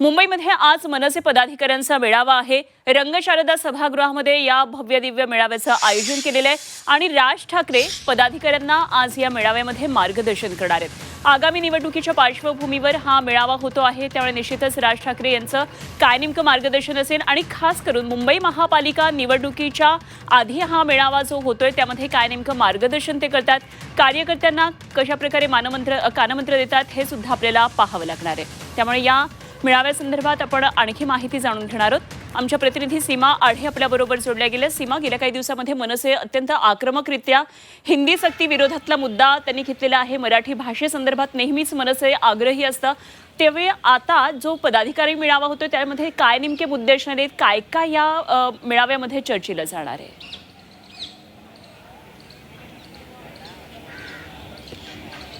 मुंबईमध्ये आज मनसे पदाधिकाऱ्यांचा मेळावा आहे. रंगशारदा सभागृहामध्ये या भव्य दिव्य मेळाव्याचं आयोजन केलेलं आहे आणि राज ठाकरे पदाधिकाऱ्यांना आज या मेळाव्यामध्ये मार्गदर्शन करणार आहेत. आगामी निवडणुकीच्या पार्श्वभूमीवर हा मेळावा होतो आहे. त्यामुळे निश्चितच राज ठाकरे यांचं काय नेमकं मार्गदर्शन असेल आणि खास करून मुंबई महापालिका निवडणुकीच्या आधी हा मेळावा जो होतोय त्यामध्ये काय नेमकं मार्गदर्शन ते करतात कार्यकर्त्यांना कशा प्रकारे मानमंत्र कानमंत्र देतात हे सुद्धा आपल्याला पाहावं लागणार आहे. त्यामुळे या मेळाव्यासंदर्भात आपण आणखी माहिती जाणून घेणार आहोत. आमच्या प्रतिनिधी सीमा आढे आपल्याबरोबर जोडल्या गेल्या. सीमा गेल्या काही दिवसामध्ये मनसे अत्यंत आक्रमकरित्या हिंदी सक्ती विरोधातला मुद्दा त्यांनी घेतलेला आहे. मराठी भाषेसंदर्भात नेहमीच मनसे आग्रही असतं. तेव्हा आता जो पदाधिकारी मेळावा होतो त्यामध्ये काय नेमके मुद्दे असणार आहेत? काय काय या मेळाव्यामध्ये चर्चेला जाणार आहे?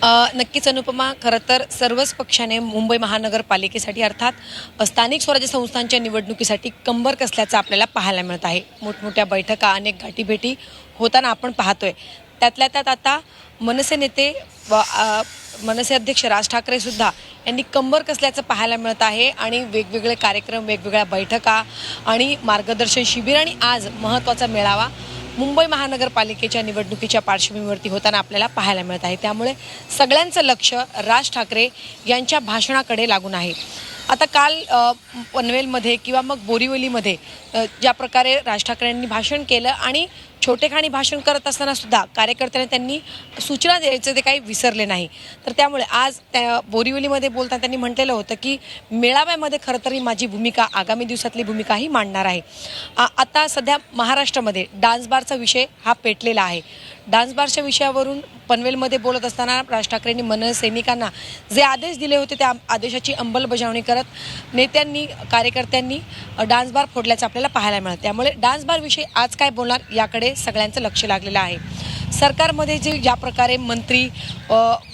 नक्कीच अनुपमा खरं तर सर्वच पक्षाने मुंबई महानगरपालिकेसाठी अर्थात स्थानिक स्वराज्य संस्थांच्या निवडणुकीसाठी कंबर कसल्याचं आपल्याला पाहायला मिळत आहे. मोठमोठ्या बैठका अनेक गाठीभेटी होताना आपण पाहतोय. त्यातल्या त्यात आता मनसे नेते व, मनसे अध्यक्ष राज ठाकरे सुद्धा यांनी कंबर कसल्याचं पाहायला मिळत आहे आणि वेगवेगळे कार्यक्रम वेगवेगळ्या बैठका आणि मार्गदर्शन शिबिर आणि आज महत्त्वाचा मेळावा मुंबई महानगरपालिकेच्या निवडणुकीच्या पार्श्वभूमीवरती होताना आपल्याला पाहायला मिळत आहे. त्यामुळे सगळ्यांचं लक्ष राज ठाकरे यांच्या भाषणाकडे लागून आहे. आता काल पनवेलमध्ये किंवा मग बोरिवलीमध्ये ज्या प्रकारे राज ठाकरेंनी भाषण केलं आणि छोटेखानी भाषण करत असताना सुद्धा कार्यकर्त्यांनी त्यांनी सूचना द्यायचं ते काही विसरले नाही. तर त्यामुळे आज त्या बोरिवलीमध्ये बोलताना त्यांनी म्हटलेलं होतं की मेळाव्यामध्ये खरं तरी माझी भूमिका आगामी दिवसातली भूमिकाही मांडणार आहे. आता सध्या महाराष्ट्रामध्ये डान्स बारचा विषय हा पेटलेला आहे. डान्स बारच्या विषयावरून पनवेलमध्ये बोलत असताना राज ठाकरेंनी मन सैनिकांना जे आदेश दिले होते त्या आदेशाची अंमलबजावणी करत नेत्यांनी कार्यकर्त्यांनी डान्स बार फोडल्याचं आपल्याला पाहायला मिळतं त्यामुळे डान्स बारविषयी आज काय बोलणार याकडे सगळ्यांचं लक्ष लागलेलं आहे. सरकारमध्ये जे ज्या प्रकारे मंत्री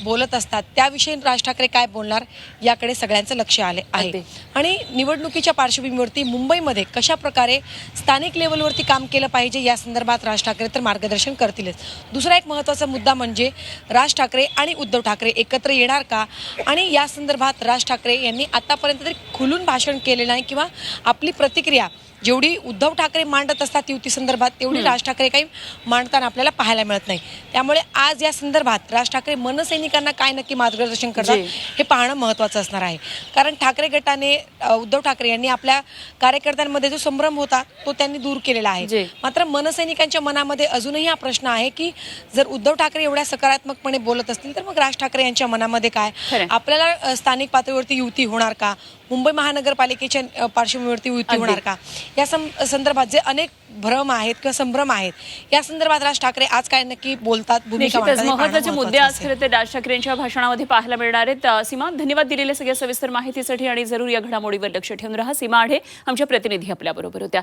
बोलत असतात त्याविषयी राज ठाकरे काय बोलणार याकडे सगळ्यांचं लक्ष आले आहे. आणि निवडणुकीच्या पार्श्वभूमीवरती मुंबईमध्ये कशा प्रकारे स्थानिक लेवलवरती काम केलं पाहिजे या संदर्भात राज ठाकरे तर मार्गदर्शन करतीलच. दुसरा एक महत्त्वाचा मुद्दा म्हणजे राज ठाकरे आणि उद्धव ठाकरे एकत्र येणार का? आणि या संदर्भात राज ठाकरे यांनी आतापर्यंत तरी खुलून भाषण केलेलं नाही किंवा आपली प्रतिक्रिया जेवढी उद्धव ठाकरे मांडत असतात युती संदर्भात तेवढी राज ठाकरे काही मांडताना आपल्याला पाहायला मिळत नाही त्यामुळे आज या संदर्भात राज ठाकरे मनसैनिकांना काय नक्की मार्गदर्शन करतात. हे पाहणं महत्त्वाचं असणार आहे कारण ठाकरे गटाने उद्धव ठाकरे यांनी आपल्या कार्यकर्त्यांमध्ये जो संभ्रम होता तो त्यांनी दूर केलेला. आहे मात्र मनसैनिकांच्या मनामध्ये अजूनही हा प्रश्न आहे की जर उद्धव ठाकरे एवढ्या सकारात्मकपणे बोलत असतील तर मग राज ठाकरे यांच्या मनामध्ये काय. आपल्याला स्थानिक पातळीवरती युती होणार का मुंबई महानगरपालिकेच्या पार्श्वभूमीवरती युती. होणार का या सं- संदर्भात जे अनेक भ्रम आहेत किंवा संभ्रम आहेत या संदर्भात राज ठाकरे आज काय नक्की बोलतात हे महत्त्वाचे मुद्दे आज असेल. खरं तर राज ठाकरे यांच्या भाषणामध्ये पाहायला मिळणार आहेत. सीमा धन्यवाद दिलेल्या सगळ्या सविस्तर माहितीसाठी आणि जरूर या घडामोडीवर लक्ष ठेवून राहा. सीमा आढे आमच्या प्रतिनिधी आपल्या बरोबर होत्या